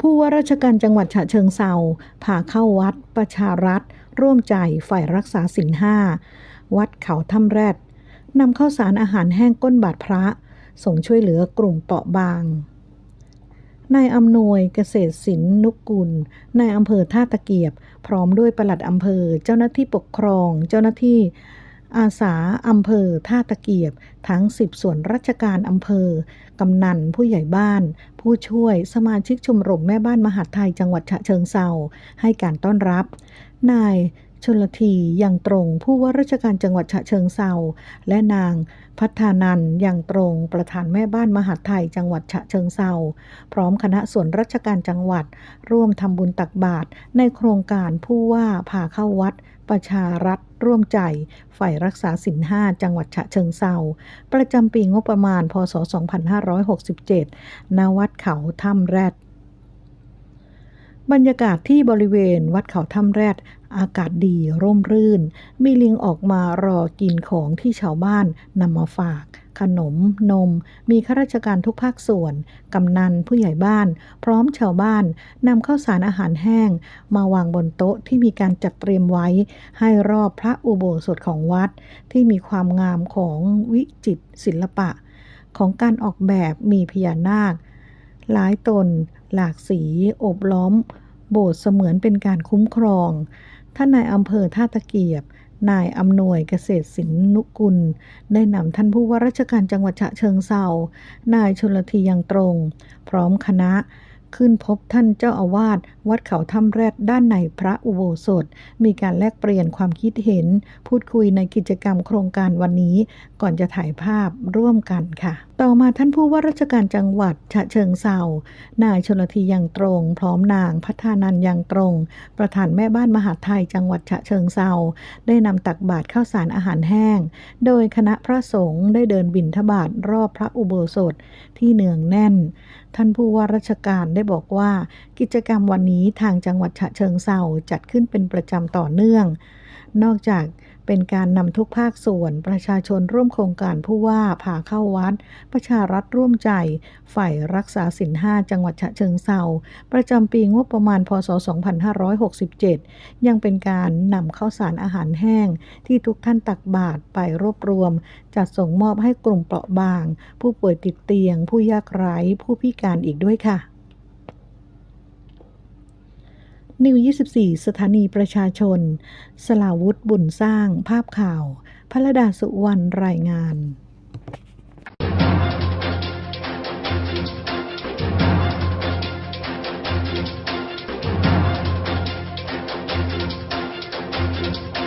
ผู้ว่าราชการจังหวัดฉะเชิงเซาพาเข้าวัดประชารัฐ ร่วมใจฝ่ายรักษาศีลห้า วัดเขาถ้ำแรดนำข้าวสารอาหารแห้งก้นบาทพระ ส่งช่วยเหลือกลุ่มเปราะบาง นายอำนวยเกษตรศิลป์นุกกุล นายอำเภอท่าตะเกียบ พร้อมด้วยปลัดอำเภอ เจ้าหน้าที่ปกครอง เจ้าหน้าที่ อาสาอำเภอท่าตะเกียบ ทั้ง 10 ส่วนราชการอำเภอกำนันผู้ใหญ่บ้าน ผู้ช่วยสมาชิกชมรมแม่บ้านมหาดไทยจังหวัดฉะเชิงเซาให้การต้อนรับ นาย ชนลทียังตรงผู้ว่าราชการจังหวัดฉะเชิงเซาและนางพัฒานันยังตรงประธานแม่บ้านมหาไทยจังหวัดฉะเชิงเซาพร้อมคณะส่วนราชการจังหวัด ร่วมทำบุญตักบาตรในโครงการผู้ว่าพาเข้าวัดประชารัฐร่วมใจ ฝ่ายรักษาศีลห้าจังหวัดฉะเชิงเซาประจำปีงบประมาณ พศ 2567 ณ วัดเขาถ้ำแรด บรรยากาศที่บริเวณวัดเขาถ้ำแรดอากาศดีร่มรื่น มีลิงออกมารอกินของที่ชาวบ้านนำมาฝาก ขนมนม มีข้าราชการทุกภาคส่วน กำนันผู้ใหญ่บ้าน พร้อมชาวบ้านนำข้าวสารอาหารแห้ง มาวางบนโต๊ะที่มีการจัดเตรียมไว้ ให้รอบพระอุโบสถของวัด ที่มีความงามของวิจิตรศิลปะ ของการออกแบบมีพญานาค หลายตน หลากสีโอบล้อม โบสถ์เสมือนเป็นการคุ้มครอง ท่านนายอำเภอท่าตะเกียบ นายอำนวยเกษตรศิลนุกุล ได้นำท่านผู้ว่าราชการจังหวัดฉะเชิงเซานายชนลทียังตรง พร้อมคณะขึ้นพบท่านเจ้าอาวาสวัดเขาถ้ำแรดด้านในพระอุโบสถ มีการแลกเปลี่ยนความคิดเห็น พูดคุยในกิจกรรมโครงการวันนี้ ก่อนจะถ่ายภาพร่วมกันค่ะ ต่อมาท่านผู้ว่าราชการจังหวัดฉะเชิงเซานายชนทียังตรง พร้อมนางพัฒานันยังตรง ประธานแม่บ้านมหาไทยจังหวัดฉะเชิงเซาได้นำตักบาตรข้าวสารอาหารแห้ง โดยคณะพระสงฆ์ได้เดินบิณฑบาตรอบพระอุโบสถที่เนืองแน่น ท่านผู้ว่าราชการได้บอกว่า กิจกรรมวันนี้ทางจังหวัดฉะเชิงเซาจัดขึ้นเป็นประจำต่อเนื่องนอกจากเป็นการนำทุกภาคส่วนประชาชนร่วมโครงการผู้ว่าพาเข้าวัด ประชารัฐร่วมใจ ฝ่ายรักษาศีลห้าจังหวัดฉะเชิงเซาประจำปีงบประมาณพศ 2567 ยังเป็นการนำข้าวสารอาหารแห้ง ที่ทุกท่านตักบาตรไปรวบรวม จัดส่งมอบให้กลุ่มเปราะบาง ผู้ป่วยติดเตียง ผู้ยากไร้ผู้พิการอีกด้วยค่ะ นิว 24 สถานีประชาชน สลาวุธบุญสร้าง ภาพข่าว พระดาสุวรรณรายงาน